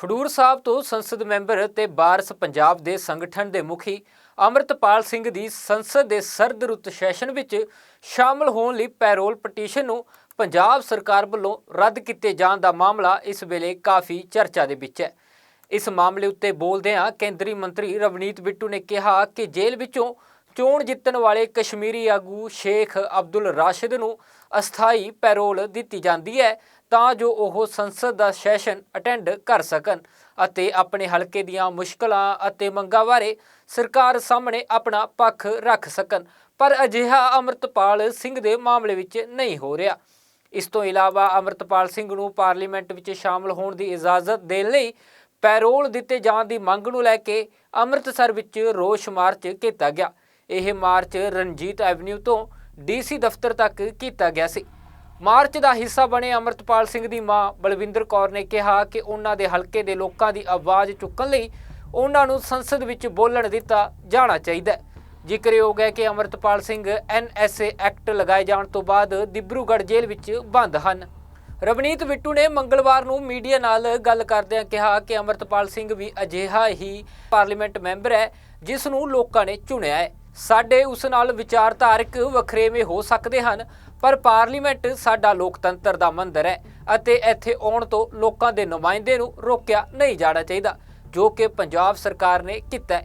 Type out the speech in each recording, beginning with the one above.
ਖਡੂਰ ਸਾਹਿਬ ਤੋਂ ਸੰਸਦ ਮੈਂਬਰ ਤੇ ਬਾਰਸ ਪੰਜਾਬ ਦੇ ਸੰਗਠਨ ਦੇ ਮੁਖੀ ਅਮਰਤਪਾਲ ਸਿੰਘ ਦੀ ਸੰਸਦ ਦੇ ਸਰਦ ਰੁੱਤ ਸੈਸ਼ਨ ਵਿੱਚ ਸ਼ਾਮਲ ਹੋਣ ਲਈ ਪੈਰੋਲ ਪਟੀਸ਼ਨ ਨੂੰ ਪੰਜਾਬ ਸਰਕਾਰ ਵੱਲੋਂ ਰੱਦ ਕੀਤੇ ਜਾਣ ਦਾ ਮਾਮਲਾ ਇਸ ਵੇਲੇ ਕਾਫੀ ਚਰਚਾ ਦੇ ਵਿੱਚ ਹੈ। ਇਸ ਮਾਮਲੇ ਉੱਤੇ ਬੋਲਦਿਆਂ ਕੇਂਦਰੀ ਮੰਤਰੀ ਰਵਨੀਤ ਬਿੱਟੂ ਨੇ ਕਿਹਾ ਕਿ ਜੇਲ੍ਹ ਵਿੱਚੋਂ ਚੋਣ ਜਿੱਤਣ ਵਾਲੇ ਕਸ਼ਮੀਰੀ ਆਗੂ ਸ਼ੇਖ ਅਬਦੁਲ ਰਾਸ਼ਿਦ ਨੂੰ ਅਸਥਾਈ ਪੈਰੋਲ ਦਿੱਤੀ ਜਾਂਦੀ ਹੈ ਤਾਂ ਜੋ ਉਹ ਸੰਸਦ ਦਾ ਸੈਸ਼ਨ ਅਟੈਂਡ ਕਰ ਸਕਣ ਅਤੇ ਆਪਣੇ ਹਲਕੇ ਦੀਆਂ ਮੁਸ਼ਕਲਾਂ ਅਤੇ ਮੰਗਾਂ ਬਾਰੇ ਸਰਕਾਰ ਸਾਹਮਣੇ ਆਪਣਾ ਪੱਖ ਰੱਖ ਸਕਣ। ਪਰ ਅਜਿਹਾ ਅਮਰਤਪਾਲ ਸਿੰਘ ਦੇ ਮਾਮਲੇ ਵਿੱਚ ਨਹੀਂ ਹੋ ਰਿਹਾ। ਇਸ ਤੋਂ ਇਲਾਵਾ ਅਮਰਤਪਾਲ ਸਿੰਘ ਨੂੰ ਪਾਰਲੀਮੈਂਟ ਵਿੱਚ ਸ਼ਾਮਲ ਹੋਣ ਦੀ ਇਜਾਜ਼ਤ ਦੇਣ ਲਈ ਪੈਰੋਲ ਦਿੱਤੇ ਜਾਣ ਦੀ ਮੰਗ ਨੂੰ ਲੈ ਕੇ ਅੰਮ੍ਰਿਤਸਰ ਵਿੱਚ ਰੋਸ ਮਾਰਚ ਕੀਤਾ ਗਿਆ। ਇਹ ਮਾਰਚ ਰਣਜੀਤ ਐਵਨਿਊ ਤੋਂ ਡੀਸੀ ਦਫ਼ਤਰ ਤੱਕ ਕੀਤਾ ਗਿਆ ਸੀ। ਮਾਰਚ ਦਾ ਹਿੱਸਾ ਬਣੇ ਅਮਰਤਪਾਲ ਸਿੰਘ ਦੀ ਮਾਂ ਬਲਵਿੰਦਰ ਕੌਰ ਨੇ ਕਿਹਾ ਕਿ ਉਹਨਾਂ ਦੇ ਹਲਕੇ ਦੇ ਲੋਕਾਂ ਦੀ ਆਵਾਜ਼ ਚੁੱਕਣ ਲਈ ਉਹਨਾਂ ਨੂੰ ਸੰਸਦ ਵਿੱਚ ਬੋਲਣ ਦਿੱਤਾ ਜਾਣਾ ਚਾਹੀਦਾ ਹੈ। ਜ਼ਿਕਰਯੋਗ ਹੈ ਕਿ ਅਮਰਤਪਾਲ ਸਿੰਘ ਐਨਐਸਏ ਐਕਟ ਲਗਾਏ ਜਾਣ ਤੋਂ ਬਾਅਦ ਦਿਬਰੂਗੜ੍ਹ ਜੇਲ੍ਹ ਵਿੱਚ ਬੰਦ ਹਨ। ਰਵਨੀਤ ਬਿੱਟੂ ਨੇ ਮੰਗਲਵਾਰ ਨੂੰ ਮੀਡੀਆ ਨਾਲ ਗੱਲ ਕਰਦਿਆਂ ਕਿਹਾ ਕਿ ਅਮਰਤਪਾਲ ਸਿੰਘ ਵੀ ਅਜਿਹਾ ਹੀ ਪਾਰਲੀਮੈਂਟ ਮੈਂਬਰ ਹੈ, ਜਿਸ ਨੂੰ ਲੋਕਾਂ ਨੇ ਚੁਣਿਆ ਹੈ। ਸਾਡੇ ਉਸ ਨਾਲ ਵਿਚਾਰਧਾਰਕ ਵਖਰੇਵੇਂ ਹੋ ਸਕਦੇ ਹਨ, ਪਰ ਪਾਰਲੀਮੈਂਟ ਸਾਡਾ ਲੋਕਤੰਤਰ ਦਾ ਮੰਦਰ ਹੈ ਅਤੇ ਇੱਥੇ ਆਉਣ ਤੋਂ ਲੋਕਾਂ ਦੇ ਨੁਮਾਇੰਦੇ ਨੂੰ ਰੋਕਿਆ ਨਹੀਂ ਜਾਣਾ ਚਾਹੀਦਾ, ਜੋ ਕਿ ਪੰਜਾਬ ਸਰਕਾਰ ਨੇ ਕੀਤਾ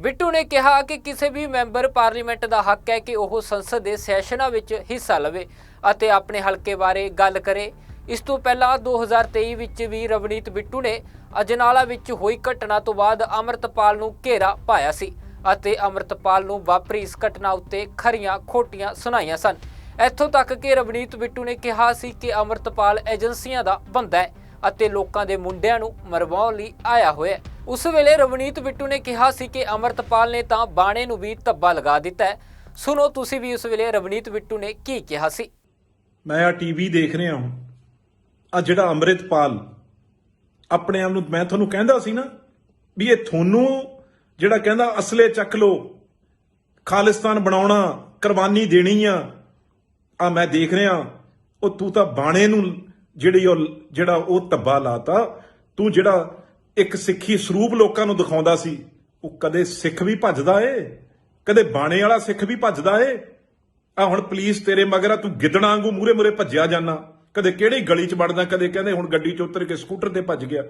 ਬਿੱਟੂ ਨੇ ਕਿਹਾ ਕਿ ਕਿਸੇ ਵੀ ਮੈਂਬਰ ਪਾਰਲੀਮੈਂਟ ਦਾ ਹੱਕ ਹੈ ਕਿ ਉਹ ਸੰਸਦ ਦੇ ਸੈਸ਼ਨਾਂ ਵਿੱਚ ਹਿੱਸਾ ਲਵੇ ਅਤੇ ਆਪਣੇ ਹਲਕੇ ਬਾਰੇ ਗੱਲ ਕਰੇ। ਇਸ ਤੋਂ ਪਹਿਲਾਂ 2023 ਵਿੱਚ ਵੀ ਰਵਨੀਤ ਬਿੱਟੂ ਨੇ ਅਜਨਾਲਾ ਵਿੱਚ ਹੋਈ ਘਟਨਾ ਤੋਂ ਬਾਅਦ ਅਮਰਤਪਾਲ ਨੂੰ ਘੇਰਾ ਪਾਇਆ ਸੀ। ਅਤੇ ਅਮਰਤਪਾਲ ਨੂੰ ਵਾਪਰੀ ਇਸ ਘਟਨਾ ਉੱਤੇ ਖਰੀਆਂ ਖੋਟੀਆਂ ਸੁਣਾਈਆਂ ਸਨ। ਇੱਥੋਂ ਤੱਕ ਕਿ ਰਵਨੀਤ ਬਿੱਟੂ ਨੇ ਕਿਹਾ ਸੀ ਕਿ ਅਮਰਤਪਾਲ ਏਜੰਸੀਆਂ ਦਾ ਬੰਦਾ ਹੈ ਅਤੇ ਲੋਕਾਂ ਦੇ ਮੁੰਡਿਆਂ ਨੂੰ ਮਰਵਾਉਣ ਲਈ ਆਇਆ ਹੋਇਆ ਹੈ। ਉਸ ਵੇਲੇ ਰਵਨੀਤ ਬਿੱਟੂ ਨੇ ਕਿਹਾ ਸੀ ਕਿ ਅਮਰਤਪਾਲ ਨੇ ਤਾਂ ਬਾਣੇ ਨੂੰ ਵੀ ਧੱਬਾ ਲਗਾ ਦਿੱਤਾ ਹੈ। ਸੁਣੋ ਤੁਸੀਂ ਵੀ ਉਸ ਵੇਲੇ ਰਵਨੀਤ ਬਿੱਟੂ ਨੇ ਕੀ ਕਿਹਾ ਸੀ। ਮੈਂ ਆ ਟੀਵੀ ਦੇਖ ਰਿਹਾ ਹਾਂ। ਆ ਜਿਹੜਾ ਅੰਮ੍ਰਿਤਪਾਲ ਆਪਣੇ ਆਪ ਨੂੰ ਮੈਂ ਤੁਹਾਨੂੰ ਕਹਿੰਦਾ ਸੀ ਨਾ ਵੀ ਇਹ ਤੁਹਾਨੂੰ ਜਿਹੜਾ ਕਹਿੰਦਾ ਅਸਲੇ ਚੱਕ ਲੋ, ਖਾਲਿਸਤਾਨ ਬਣਾਉਣਾ, ਕੁਰਬਾਨੀ ਦੇਣੀ ਆ। ਆ ਮੈਂ ਦੇਖ ਰਿਹਾ, ਉਹ ਤੂੰ ਤਾਂ ਬਾਣੇ ਨੂੰ ਜਿਹੜੀ ਉਹ, ਜਿਹੜਾ ਉਹ ਧੱਬਾ ਲਾਤਾ, ਤੂੰ ਜਿਹੜਾ ਇੱਕ ਸਿੱਖੀ ਸਰੂਪ ਲੋਕਾਂ ਨੂੰ ਦਿਖਾਉਂਦਾ ਸੀ, ਉਹ ਕਦੇ ਸਿੱਖ ਵੀ ਭੱਜਦਾ ਏ, ਕਦੇ ਬਾਣੇ ਵਾਲਾ ਸਿੱਖ ਵੀ ਭੱਜਦਾ ਏ। ਆ ਹੁਣ ਪੁਲਿਸ ਤੇਰੇ ਮਗਰ ਆ, ਤੂੰ ਗਿੱਦੜਾਂ ਵਾਂਗੂ ਮੂਰੇ ਮੂਰੇ ਭੱਜਿਆ ਜਾਂਦਾ ਕਦੇ ਕਿਹੜੀ ਗਲੀ 'ਚ ਵੜਦਾ, ਕਦੇ ਕਹਿੰਦੇ ਹੁਣ ਗੱਡੀ 'ਚ ਉਤਰ ਕੇ ਸਕੂਟਰ ਤੇ ਭੱਜ ਗਿਆ।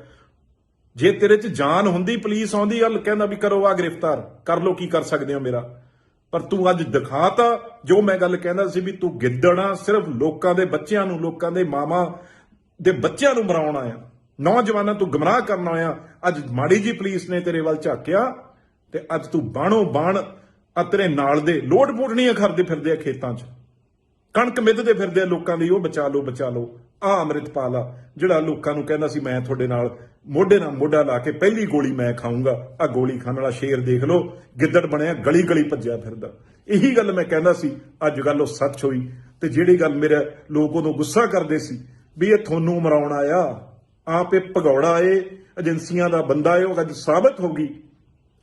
ਜੇ ਤੇਰੇ 'ਚ ਜਾਨ ਹੁੰਦੀ, ਪੁਲਿਸ ਆਉਂਦੀ ਗੱਲ ਕਹਿੰਦਾ ਵੀ ਕਰੋ ਆ ਗ੍ਰਿਫਤਾਰ। ਕਰ ਲੋ ਕੀ ਕਰ ਸਕਦੇ ਹੋ ਮੇਰਾ? ਪਰ ਤੂੰ ਅੱਜ ਦਿਖਾਤਾ ਜੋ ਮੈਂ ਗੱਲ ਕਹਿੰਦਾ ਸੀ ਵੀ ਤੂੰ ਗਿੱਦੜਾਂ ਸਿਰਫ ਲੋਕਾਂ ਦੇ ਬੱਚਿਆਂ ਨੂੰ, ਲੋਕਾਂ ਦੇ ਮਾਵਾਂ ਦੇ ਬੱਚਿਆਂ ਨੂੰ ਮਰਾਉਣ ਆਇਆ। ਨੌਜਵਾਨਾਂ ਤੂੰ ਗਮਰਾਹ ਕਰਨ ਆਇਆ। ਅੱਜ ਮਾੜੀ ਜੀ ਪੁਲਿਸ ਨੇ ਤੇਰੇ ਵੱਲ ਝਾਕਿਆ ਤੇ ਅੱਜ ਤੂੰ ਬਾਣੋ ਬਾਣ ਆ ਤੇਰੇ ਨਾਲ ਦੇ ਲੋਟ ਪੋਟਣੀਆਂ ਕਰਦੇ ਫਿਰਦੇ ਆ ਖੇਤਾਂ 'ਚ। ਕਣਕ ਮਿੱਧਦੇ ਫਿਰਦੇ ਆ ਲੋਕਾਂ ਦੀ, ਉਹ ਬਚਾ ਲਓ ਬਚਾ ਲਓ। ਆ ਅੰਮ੍ਰਿਤਪਾਲ ਆ, ਜਿਹੜਾ ਲੋਕਾਂ ਨੂੰ ਕਹਿੰਦਾ ਸੀ ਮੈਂ ਤੁਹਾਡੇ ਨਾਲ, ਮੋਢੇ ਨਾਲ ਮੋਢਾ ਲਾ ਕੇ ਪਹਿਲੀ ਗੋਲੀ ਮੈਂ ਖਾਊਂਗਾ ਆ ਗੋਲੀ ਖਾਣ ਵਾਲਾ ਸ਼ੇਰ ਦੇਖ ਲਓ, ਗਿੱਦੜ ਬਣਿਆ, ਗਲੀ ਗਲੀ ਭੱਜਿਆ ਫਿਰਦਾ। ਇਹੀ ਗੱਲ ਮੈਂ ਕਹਿੰਦਾ ਸੀ, ਅੱਜ ਗੱਲ ਉਹ ਸੱਚ ਹੋਈ, ਤੇ ਜਿਹੜੀ ਗੱਲ ਮੇਰੇ ਲੋਕ ਉਦੋਂ ਗੁੱਸਾ ਕਰਦੇ ਸੀ, ਵੀ ਇਹ ਤੁਹਾਨੂੰ ਮਰਾਉਣ ਆਇਆ, ਆਪ ਇਹ ਭਗੌੜਾ ਏ, ਏਜੰਸੀਆਂ ਦਾ ਬੰਦਾ ਏ, ਉਹ ਅੱਜ ਸਾਬਤ ਹੋ ਗਈ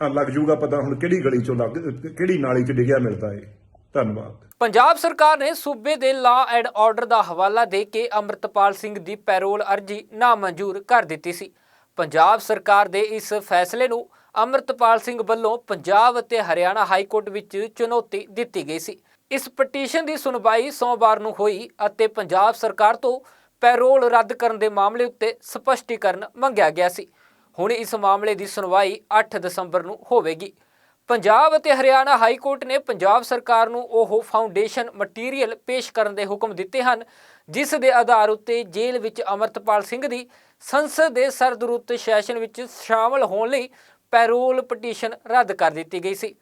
ਆ ਲੱਗ ਜੂਗਾ ਪਤਾ ਹੁਣ ਕਿਹੜੀ ਗਲੀ ਚੋਂ ਲੱਗ, ਕਿਹੜੀ ਨਾਲੀ 'ਚ ਡਿੱਗਿਆ ਮਿਲਦਾ ਏ। ਧੰਨਵਾਦ। ਪੰਜਾਬ ਸਰਕਾਰ ਨੇ ਸੂਬੇ ਦੇ ਲਾ ਐਂਡ ਆਰਡਰ ਦਾ ਹਵਾਲਾ ਦੇ ਕੇ ਅਮਰਤਪਾਲ ਸਿੰਘ ਦੀ ਪੈਰੋਲ ਅਰਜ਼ੀ ਨਾਮਨਜ਼ੂਰ ਕਰ ਦਿੱਤੀ ਸੀ। ਪੰਜਾਬ ਸਰਕਾਰ ਦੇ ਇਸ ਫੈਸਲੇ ਨੂੰ ਅਮਰਤਪਾਲ ਸਿੰਘ ਵੱਲੋਂ ਪੰਜਾਬ ਅਤੇ ਹਰਿਆਣਾ ਹਾਈ ਕੋਰਟ ਵਿੱਚ ਚੁਣੌਤੀ ਦਿੱਤੀ ਗਈ ਸੀ। ਇਸ ਪਟੀਸ਼ਨ ਦੀ ਸੁਣਵਾਈ ਸੋਮਵਾਰ ਨੂੰ ਹੋਈ ਅਤੇ ਪੰਜਾਬ ਸਰਕਾਰ ਤੋਂ ਪੈਰੋਲ ਰੱਦ ਕਰਨ ਦੇ ਮਾਮਲੇ ਉੱਤੇ ਸਪਸ਼ਟੀਕਰਨ ਮੰਗਿਆ ਗਿਆ ਸੀ। ਹੁਣ ਇਸ ਮਾਮਲੇ ਦੀ ਸੁਣਵਾਈ 8 ਦਸੰਬਰ ਨੂੰ ਹੋਵੇਗੀ। ਪੰਜਾਬ ਅਤੇ ਹਰਿਆਣਾ ਹਾਈ ਕੋਰਟ ਨੇ ਪੰਜਾਬ ਸਰਕਾਰ ਨੂੰ ਉਹ ਫਾਊਂਡੇਸ਼ਨ ਮਟੀਰੀਅਲ ਪੇਸ਼ ਕਰਨ ਦੇ ਹੁਕਮ ਦਿੱਤੇ ਹਨ, ਜਿਸ ਦੇ ਆਧਾਰ ਉੱਤੇ ਜੇਲ੍ਹ ਵਿੱਚ ਅਮਰਤਪਾਲ ਸਿੰਘ ਦੀ ਸੰਸਦ ਦੇ ਸਰਦਰੁੱਤ ਸੈਸ਼ਨ ਵਿੱਚ ਸ਼ਾਮਲ ਹੋਣ ਲਈ ਪੈਰੋਲ ਪਟੀਸ਼ਨ ਰੱਦ ਕਰ ਦਿੱਤੀ ਗਈ ਸੀ।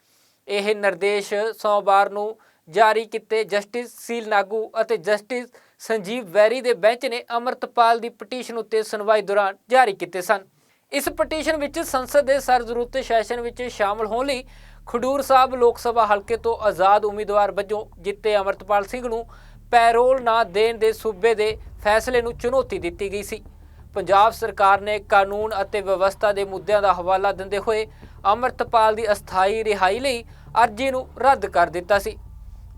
ਇਹ ਨਿਰਦੇਸ਼ ਸੋਮਵਾਰ ਨੂੰ ਜਾਰੀ ਕੀਤੇ ਜਸਟਿਸ ਸੀਲ ਨਾਗੂ ਅਤੇ ਜਸਟਿਸ ਸੰਜੀਵ ਵੈਰੀ ਦੇ ਬੈਂਚ ਨੇ ਅਮਰਤਪਾਲ ਦੀ ਪਟੀਸ਼ਨ ਉੱਤੇ ਸੁਣਵਾਈ ਦੌਰਾਨ ਜਾਰੀ ਕੀਤੇ ਸਨ। ਇਸ ਪਟੀਸ਼ਨ ਵਿੱਚ ਸੰਸਦ ਦੇ ਸਰਦਰੁੱਤ ਸੈਸ਼ਨ ਵਿੱਚ ਸ਼ਾਮਲ ਹੋਣ ਲਈ ਖਡੂਰ ਸਾਹਿਬ ਲੋਕ ਸਭਾ ਹਲਕੇ ਤੋਂ ਆਜ਼ਾਦ ਉਮੀਦਵਾਰ ਵਜੋਂ ਜਿੱਤੇ ਅਮਰਤਪਾਲ ਸਿੰਘ ਨੂੰ ਪੈਰੋਲ ਨਾ ਦੇਣ ਦੇ ਸੂਬੇ ਦੇ ਫੈਸਲੇ ਨੂੰ ਚੁਣੌਤੀ ਦਿੱਤੀ ਗਈ ਸੀ। ਪੰਜਾਬ ਸਰਕਾਰ ਨੇ ਕਾਨੂੰਨ ਅਤੇ ਵਿਵਸਥਾ ਦੇ ਮੁੱਦਿਆਂ ਦਾ ਹਵਾਲਾ ਦਿੰਦੇ ਹੋਏ ਅਮਰਤਪਾਲ ਦੀ ਅਸਥਾਈ ਰਿਹਾਈ ਲਈ ਅਰਜ਼ੀ ਨੂੰ ਰੱਦ ਕਰ ਦਿੱਤਾ ਸੀ।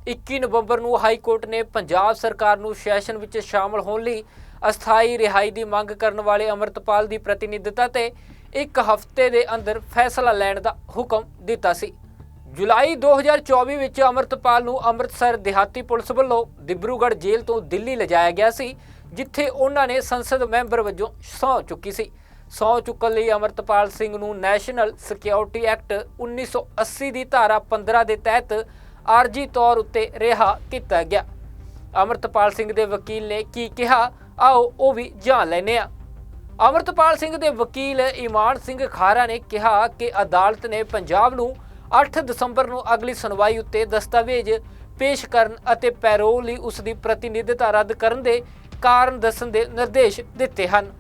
21 ਨਵੰਬਰ ਨੂੰ ਹਾਈ ਕੋਰਟ ਨੇ ਪੰਜਾਬ ਸਰਕਾਰ ਨੂੰ ਸੈਸ਼ਨ ਵਿੱਚ ਸ਼ਾਮਲ ਹੋਣ ਲਈ ਅਸਥਾਈ ਰਿਹਾਈ ਦੀ ਮੰਗ ਕਰਨ ਵਾਲੇ ਅਮਰਤਪਾਲ ਦੀ ਪ੍ਰਤੀਨਿਧਤਾ ਤੇ ਇੱਕ ਹਫ਼ਤੇ ਦੇ ਅੰਦਰ ਫੈਸਲਾ ਲੈਣ ਦਾ ਹੁਕਮ ਦਿੱਤਾ ਸੀ। ਜੁਲਾਈ 2024 ਵਿੱਚ ਅਮਰਤਪਾਲ ਨੂੰ ਅੰਮ੍ਰਿਤਸਰ ਦਿਹਾਤੀ ਪੁਲਿਸ ਵੱਲੋਂ ਦਿਬਰੂਗੜ੍ਹ ਜੇਲ੍ਹ ਤੋਂ ਦਿੱਲੀ ਲਿਜਾਇਆ ਗਿਆ ਸੀ, ਜਿੱਥੇ ਉਹਨਾਂ ਨੇ ਸੰਸਦ ਮੈਂਬਰ ਵਜੋਂ ਸਹੁੰ ਚੁੱਕੀ ਸੀ। ਸਹੁੰ ਚੁੱਕਣ ਲਈ ਅਮਰਤਪਾਲ ਸਿੰਘ ਨੂੰ ਨੈਸ਼ਨਲ ਸਿਕਿਉਰਿਟੀ ਐਕਟ 1980 ਦੀ ਧਾਰਾ 15 ਦੇ ਤਹਿਤ ਆਰਜੀ ਤੌਰ ਉੱਤੇ ਰਿਹਾ ਕੀਤਾ ਗਿਆ। ਅਮਰਤਪਾਲ ਸਿੰਘ ਦੇ ਵਕੀਲ ਨੇ ਕੀ ਕਿਹਾ? ਆਓ ਉਹ ਵੀ ਜਾਣ ਲੈਨੇ ਆ ਅਮਰਤਪਾਲ ਸਿੰਘ ਦੇ ਵਕੀਲ ਇਮਾਨ ਸਿੰਘ ਖਾਰਾ ਨੇ ਕਿਹਾ ਕਿ ਅਦਾਲਤ ਨੇ ਪੰਜਾਬ ਨੂੰ 8 ਦਸੰਬਰ ਨੂੰ ਅਗਲੀ ਸੁਣਵਾਈ ਉੱਤੇ ਦਸਤਾਵੇਜ਼ ਪੇਸ਼ ਕਰਨ ਅਤੇ ਪੈਰੋਲ ਲਈ ਉਸ ਦੀ ਪ੍ਰਤੀਨਿਧਤਾ ਰੱਦ ਕਰਨ ਦੇ ਕਾਰਨ ਦੱਸਣ ਦੇ ਨਿਰਦੇਸ਼ ਦਿੱਤੇ ਹਨ।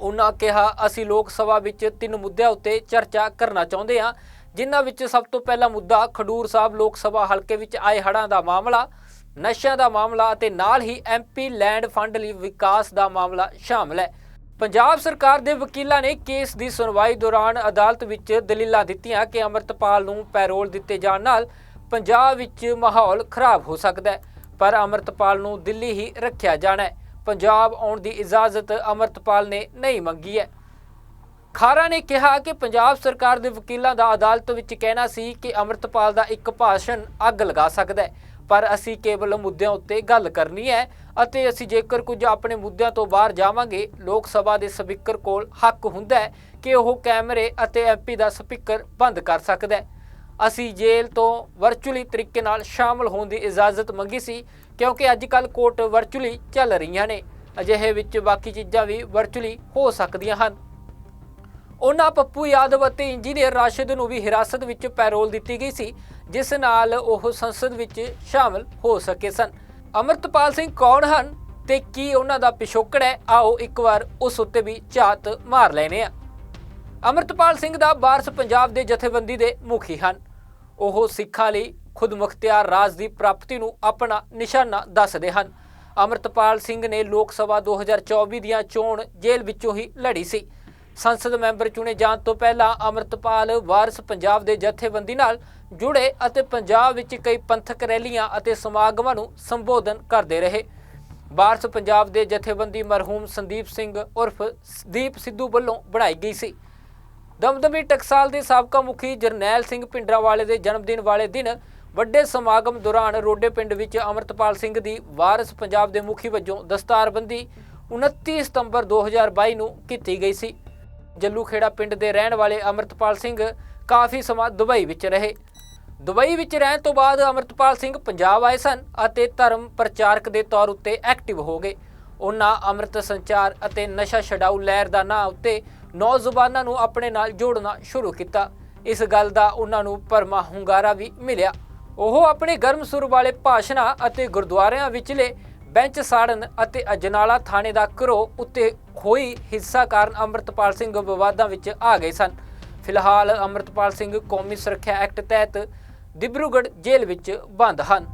ਉਹਨਾਂ ਕਿਹਾ, ਅਸੀਂ ਲੋਕ ਸਭਾ ਵਿੱਚ ਤਿੰਨ ਮੁੱਦਿਆਂ ਉੱਤੇ ਚਰਚਾ ਕਰਨਾ ਚਾਹੁੰਦੇ ਹਾਂ, ਜਿਨ੍ਹਾਂ ਵਿੱਚ ਸਭ ਤੋਂ ਪਹਿਲਾ ਮੁੱਦਾ ਖਡੂਰ ਸਾਹਿਬ ਲੋਕ ਸਭਾ ਹਲਕੇ ਵਿੱਚ ਆਏ ਹੜ੍ਹਾਂ ਦਾ ਮਾਮਲਾ ਨਸ਼ਿਆਂ ਦਾ ਮਾਮਲਾ ਅਤੇ ਨਾਲ ਹੀ ਐਮਪੀ ਲੈਂਡ ਫੰਡ ਲਈ ਵਿਕਾਸ ਦਾ ਮਾਮਲਾ ਸ਼ਾਮਲ ਹੈ। ਪੰਜਾਬ ਸਰਕਾਰ ਦੇ ਵਕੀਲਾਂ ਨੇ ਕੇਸ ਦੀ ਸੁਣਵਾਈ ਦੌਰਾਨ ਅਦਾਲਤ ਵਿੱਚ ਦਲੀਲਾਂ ਦਿੱਤੀਆਂ ਕਿ ਅਮਰਤਪਾਲ ਨੂੰ ਪੈਰੋਲ ਦਿੱਤੇ ਜਾਣ ਨਾਲ ਪੰਜਾਬ ਵਿੱਚ ਮਾਹੌਲ ਖਰਾਬ ਹੋ ਸਕਦਾ ਹੈ, ਪਰ ਅਮਰਤਪਾਲ ਨੂੰ ਦਿੱਲੀ ਹੀ ਰੱਖਿਆ ਜਾਣਾ ਹੈ। ਪੰਜਾਬ ਆਉਣ ਦੀ ਇਜਾਜ਼ਤ ਅਮਰਤਪਾਲ ਨੇ ਨਹੀਂ ਮੰਗੀ ਹੈ। ਖਾਰਾ ਨੇ ਕਿਹਾ ਕਿ ਪੰਜਾਬ ਸਰਕਾਰ ਦੇ ਵਕੀਲਾਂ ਦਾ ਅਦਾਲਤ ਵਿੱਚ ਕਹਿਣਾ ਸੀ ਕਿ ਅਮਰਤਪਾਲ ਦਾ ਇੱਕ ਭਾਸ਼ਣ ਅੱਗ ਲਗਾ ਸਕਦਾ ਹੈ ਪਰ ਅਸੀਂ ਕੇਵਲ ਮੁੱਦਿਆਂ ਉੱਤੇ ਗੱਲ ਕਰਨੀ ਹੈ ਅਤੇ ਅਸੀਂ ਜੇਕਰ ਕੁਝ ਆਪਣੇ ਮੁੱਦਿਆਂ ਤੋਂ ਬਾਹਰ ਜਾਵਾਂਗੇ, ਲੋਕ ਸਭਾ ਦੇ ਸਪੀਕਰ ਕੋਲ ਹੱਕ ਹੁੰਦਾ ਹੈ ਕਿ ਉਹ ਕੈਮਰੇ ਅਤੇ ਐਮਪੀ ਦਾ ਸਪੀਕਰ ਬੰਦ ਕਰ ਸਕਦਾ ਹੈ। ਅਸੀਂ ਜੇਲ੍ਹ ਤੋਂ ਵਰਚੁਅਲੀ ਤਰੀਕੇ ਨਾਲ ਸ਼ਾਮਲ ਹੋਣ ਦੀ ਇਜਾਜ਼ਤ ਮੰਗੀ ਸੀ, ਕਿਉਂਕਿ ਅੱਜ ਕੱਲ ਕੋਰਟ ਵਰਚੁਅਲੀ ਚੱਲ ਰਹੀਆਂ ਨੇ। ਅਜਿਹੇ ਵਿੱਚ ਬਾਕੀ ਚੀਜ਼ਾਂ ਵੀ ਵਰਚੁਅਲੀ ਹੋ ਸਕਦੀਆਂ ਹਨ। ਉਹਨਾਂ ਪੱਪੂ ਯਾਦਵ ਅਤੇ ਇੰਜੀਨੀਅਰ ਰਾਸ਼ਿਦ ਨੂੰ ਵੀ ਹਿਰਾਸਤ ਵਿੱਚ ਪੈਰੋਲ ਦਿੱਤੀ ਗਈ ਸੀ, ਜਿਸ ਨਾਲ ਉਹ ਸੰਸਦ ਵਿੱਚ ਸ਼ਾਮਲ ਹੋ ਸਕੇ ਸਨ। ਅਮਰਤਪਾਲ ਸਿੰਘ ਕੌਣ ਹਨ ਤੇ ਕੀ ਉਹਨਾਂ ਦਾ ਪਿਛੋਕੜ ਹੈ? ਆਓ ਇੱਕ ਵਾਰ ਉਸ ਉੱਤੇ ਵੀ ਝਾਤ ਮਾਰ ਲੈਨੇ ਆ ਅਮਰਤਪਾਲ ਸਿੰਘ ਦਾ ਵਾਰਸ ਪੰਜਾਬ ਦੇ ਜਥੇਬੰਦੀ ਦੇ ਮੁਖੀ ਹਨ। ਉਹ ਸਿੱਖਾਂ ਲਈ ਖੁਦਮੁਖਤਿਆਰ ਰਾਜ ਦੀ ਪ੍ਰਾਪਤੀ ਨੂੰ ਆਪਣਾ ਨਿਸ਼ਾਨਾ ਦੱਸਦੇ ਹਨ। ਅਮਰਤਪਾਲ ਸਿੰਘ ਨੇ ਲੋਕ ਸਭਾ 2024 ਦੀਆਂ ਚੋਣ ਜੇਲ੍ਹ ਵਿੱਚੋਂ ਹੀ ਲੜੀ ਸੀ। ਸੰਸਦ ਮੈਂਬਰ ਚੁਣੇ ਜਾਣ ਤੋਂ ਪਹਿਲਾਂ ਅਮਰਤਪਾਲ ਵਾਰਸ ਪੰਜਾਬ ਦੇ ਜਥੇਬੰਦੀ ਨਾਲ ਜੁੜੇ ਅਤੇ ਪੰਜਾਬ ਵਿੱਚ ਕਈ ਪੰਥਕ ਰੈਲੀਆਂ ਅਤੇ ਸਮਾਗਮਾਂ ਨੂੰ ਸੰਬੋਧਨ ਕਰਦੇ ਰਹੇ। ਵਾਰਸ ਪੰਜਾਬ ਦੇ ਜਥੇਬੰਦੀ ਮਰਹੂਮ ਸੰਦੀਪ ਸਿੰਘ ਉਰਫ ਦੀਪ ਸਿੱਧੂ ਵੱਲੋਂ ਬਣਾਈ ਗਈ ਸੀ। ਦਮਦਮੀ ਟਕਸਾਲ ਦੇ ਸਾਬਕਾ ਮੁਖੀ ਜਰਨੈਲ ਸਿੰਘ ਪਿੰਡਰਾਵਾਲੇ ਦੇ ਜਨਮ ਦਿਨ ਵਾਲੇ ਦਿਨ ਵੱਡੇ ਸਮਾਗਮ ਦੌਰਾਨ ਰੋਡੇ ਪਿੰਡ ਵਿੱਚ ਅਮਰਤਪਾਲ ਸਿੰਘ ਦੀ ਵਾਰਸ ਪੰਜਾਬ ਦੇ ਮੁਖੀ ਵਜੋਂ ਦਸਤਾਰਬੰਦੀ 29 ਸਤੰਬਰ 2022 ਨੂੰ ਕੀਤੀ ਗਈ ਸੀ। ਜੱਲੂਖੇੜਾ ਪਿੰਡ ਦੇ ਰਹਿਣ ਵਾਲੇ ਅਮਰਤਪਾਲ ਸਿੰਘ ਕਾਫੀ ਸਮਾਂ ਦੁਬਈ ਵਿੱਚ ਰਹੇ। ਦੁਬਈ ਵਿੱਚ ਰਹਿਣ ਤੋਂ ਬਾਅਦ ਅਮਰਤਪਾਲ ਸਿੰਘ ਪੰਜਾਬ ਆਏ ਸਨ ਅਤੇ ਧਰਮ ਪ੍ਰਚਾਰਕ ਦੇ ਤੌਰ ਉੱਤੇ ਐਕਟਿਵ ਹੋ ਗਏ। ਉਹਨਾਂ ਅੰਮ੍ਰਿਤ ਸੰਚਾਰ ਅਤੇ ਨਸ਼ਾ ਛਡਾਊ ਲਹਿਰ ਦਾ ਨਾਂ ਉੱਤੇ ਨੌਜਵਾਨਾਂ ਨੂੰ ਆਪਣੇ ਨਾਲ ਜੋੜਨਾ ਸ਼ੁਰੂ ਕੀਤਾ। ਇਸ ਗੱਲ ਦਾ ਉਹਨਾਂ ਨੂੰ ਪਰਮਾ ਹੁੰਗਾਰਾ ਵੀ ਮਿਲਿਆ। ਉਹ ਆਪਣੇ ਗਰਮ ਸੁਰ ਵਾਲੇ ਭਾਸ਼ਣਾਂ ਅਤੇ ਗੁਰਦੁਆਰਿਆਂ ਵਿਚਲੇ ਬੈਂਚ ਸਾੜਨ ਅਤੇ ਅਜਨਾਲਾ ਥਾਣੇ ਦਾ ਘਰੋ ਉੱਤੇ ਹੋਈ ਹਿੱਸਾ ਕਾਰਨ ਅੰਮ੍ਰਿਤਪਾਲ ਸਿੰਘ ਵਿਵਾਦਾਂ ਵਿੱਚ ਆ ਗਏ ਸਨ। ਫਿਲਹਾਲ ਅੰਮ੍ਰਿਤਪਾਲ ਸਿੰਘ ਕੌਮੀ ਸੁਰੱਖਿਆ ਐਕਟ ਤਹਿਤ ਦਿਬਰੂਗੜ੍ਹ ਜੇਲ੍ਹ ਵਿੱਚ ਬੰਦ ਹਨ।